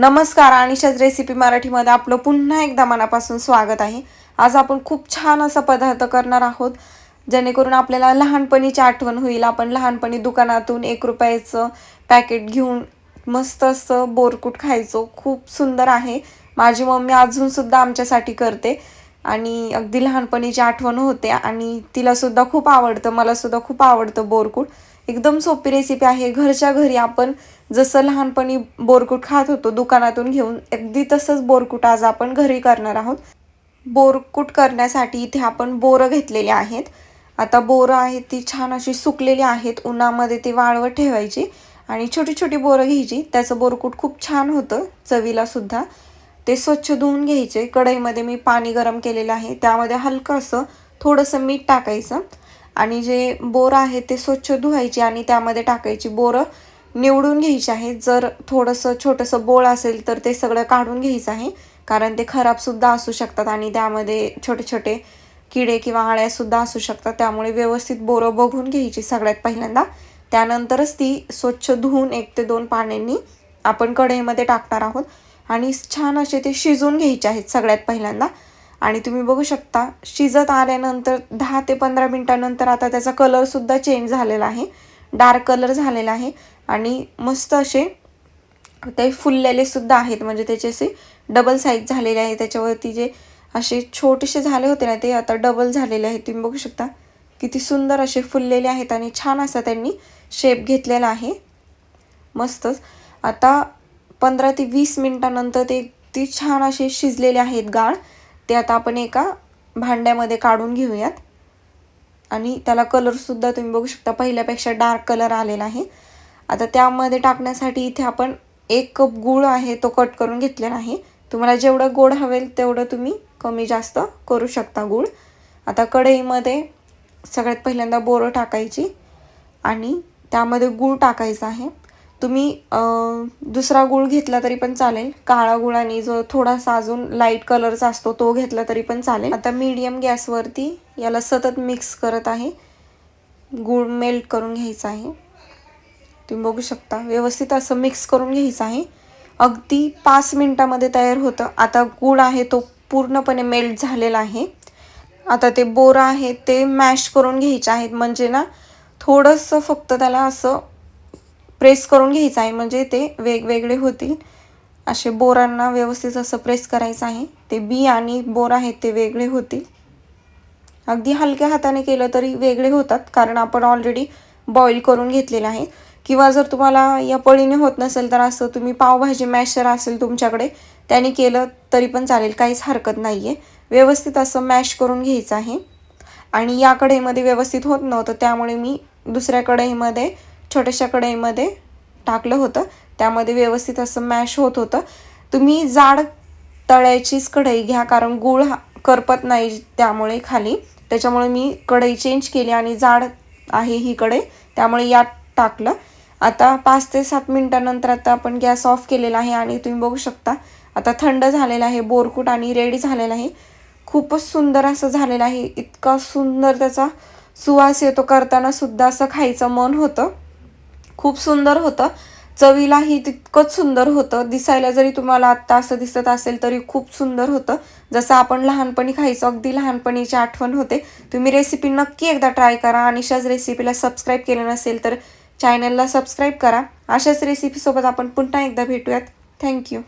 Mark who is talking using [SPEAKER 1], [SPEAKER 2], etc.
[SPEAKER 1] नमस्कार अनिशाच रेसिपी मराठीमध्ये आपलं पुन्हा एकदा मनापासून स्वागत आहे. आज आपण खूप छान असा पदार्थ करणार आहोत जेणेकरून आपल्याला लहानपणीची आठवण होईल. आपण लहानपणी दुकानातून एक रुपयाचं पॅकेट घेऊन मस्त असं बोरकूट खायचो. खूप सुंदर आहे. माझी मम्मी अजूनसुद्धा आमच्यासाठी करते आणि अगदी लहानपणीची आठवण होते आणि तिलासुद्धा खूप आवडतं मलासुद्धा खूप आवडतं बोरकूट. एकदम सोपी रेसिपी आहे. घरच्या घरी आपण जसं लहानपणी बोरकूट खात होतो दुकानातून घेऊन अगदी तसंच बोरकूट आज आपण घरी करणार आहोत. बोरकूट करण्यासाठी इथे आपण बोरं घेतलेली आहेत. आता बोरं आहेत ती छान अशी सुकलेली आहेत. उन्हामध्ये ती वाळवत ठेवायची आणि छोटी छोटी बोरं घ्यायची. त्याचं बोरकूट खूप छान होतं चवीला सुद्धा. ते स्वच्छ धुवून घ्यायचे. कढईमध्ये मी पाणी गरम केलेलं आहे. त्यामध्ये हलकं असं थोडंसं मीठ टाकायचं. आणि जे बोरं आहे ते स्वच्छ धुवायची आणि त्यामध्ये टाकायची बोरं निवडून घ्यायची आहे. जर थोडंसं छोटंसं बोळ असेल तर ते सगळं काढून घ्यायचं आहे. कारण ते खराबसुद्धा असू शकतात आणि त्यामध्ये छोटे छोटे किडे किंवा आळ्यासुद्धा असू शकतात. त्यामुळे व्यवस्थित बोरं बघून घ्यायची सगळ्यात पहिल्यांदा. त्यानंतरच ती स्वच्छ धुवून एक ते दोन पाण्यांनी आपण कढईमध्ये टाकणार आहोत. आणि छान असे ते शिजवून घ्यायचे आहेत सगळ्यात पहिल्यांदा. आणि तुम्ही बघू शकता शिजत आल्यानंतर दहा ते पंधरा मिनटानंतर आता त्याचा कलरसुद्धा चेंज झालेला आहे. डार्क कलर झालेला आहे. आणि मस्त असे ते फुललेले सुद्धा आहेत. म्हणजे त्याचे असे डबल साईज झालेले आहे. त्याच्यावरती जे असे छोटेसे झाले होते ना ते आता डबल झालेले आहेत. तुम्ही बघू शकता किती सुंदर असे फुललेले आहेत आणि छान असा त्यांनी शेप घेतलेला आहे. मस्तच. आता पंधरा ते वीस मिनटानंतर ते ती छान असे शिजलेले आहेत गाळ. ते आता आपण एका भांड्यामध्ये काढून घेऊयात. आणि त्याला कलरसुद्धा तुम्ही बघू शकता. पहिल्यापेक्षा डार्क कलर आलेला आहे. आता त्यामध्ये टाकण्यासाठी इथे आपण एक कप गूळ आहे तो कट करून घेतलेला आहे. तुम्हाला जेवढं गोड हवेल तेवढं तुम्ही कमी जास्त करू शकता गूळ. आता कढईमध्ये सगळ्यात पहिल्यांदा बोरं टाकायची. आणि त्यामध्ये गूळ टाकायचा आहे. तुम्ही दुसरा गूळ घेतला तरी पण चालेल. काळा गुळ आणि जो थोडासा अजून लाइट कलरचा असतो तो घेतला तरी पण चालेल. आता मीडियम गॅसवरती याला सतत मिक्स करत आहे. गूळ मेल्ट करून घ्यायचा आहे. तुम्ही बघू शकता व्यवस्थित असं मिक्स करून घ्यायचं आहे. अगदी पाच मिनटामध्ये तयार होतं. आता गूळ आहे तो पूर्णपणे मेल्ट झालेला आहे. आता ते बोरं आहे ते मॅश करून घ्यायचे आहेत. म्हणजे ना थोडंसं फक्त त्याला असं प्रेस करून घ्यायचं आहे. म्हणजे ते वेगवेगळे होतील. असे बोरांना व्यवस्थित असं प्रेस करायचं आहे. ते बी आणि बोर आहेत ते वेगळे होतील. अगदी हलक्या हाताने केलं तरी वेगळे होतात. कारण आपण ऑलरेडी बॉईल करून घेतलेलं आहे. किंवा जर तुम्हाला या पळीने होत नसेल तर असं तुम्ही पावभाजी मॅशर असेल तुमच्याकडे त्याने केलं तरी पण चालेल. काहीच हरकत नाही आहे व्यवस्थित असं मॅश करून घ्यायचं आहे. आणि या कढईमध्ये व्यवस्थित होत नव्हतं त्यामुळे मी दुसऱ्या कढईमध्ये छोट्याशा कढईमध्ये टाकलं होतं. त्यामध्ये व्यवस्थित असं मॅश होत होतं. तुम्ही जाड तळ्याचीच कढई घ्या कारण गूळ करपत नाही त्यामुळे खाली. त्याच्यामुळे मी कढई चेंज केली आणि जाड आहे ही कढई त्यामुळे यात टाकलं. आता पाच ते सात मिनटानंतर आता आपण गॅस ऑफ केलेला आहे आणि तुम्ही बघू शकता आता थंड झालेलं आहे बोरकूट आणि रेडी झालेला आहे. खूपच सुंदर असं झालेलं आहे. इतका सुंदर त्याचा सुवास येतो. करताना सुद्धा असं खायचं मन होतं. खूप सुंदर होतं. चवीलाही तितकंच सुंदर होतं. दिसायला जरी तुम्हाला आत्ता असं दिसत असेल तरी खूप सुंदर होतं. जसं आपण लहानपणी खायचं अगदी लहानपणीची आठवण होते. तुम्ही रेसिपी नक्की एकदा ट्राय करा. आणि रेसिपीला सबस्क्राईब केलं नसेल तर चॅनलला सबस्क्राईब करा. अशाच रेसिपीसोबत आपण पुन्हा एकदा भेटूयात. थँक्यू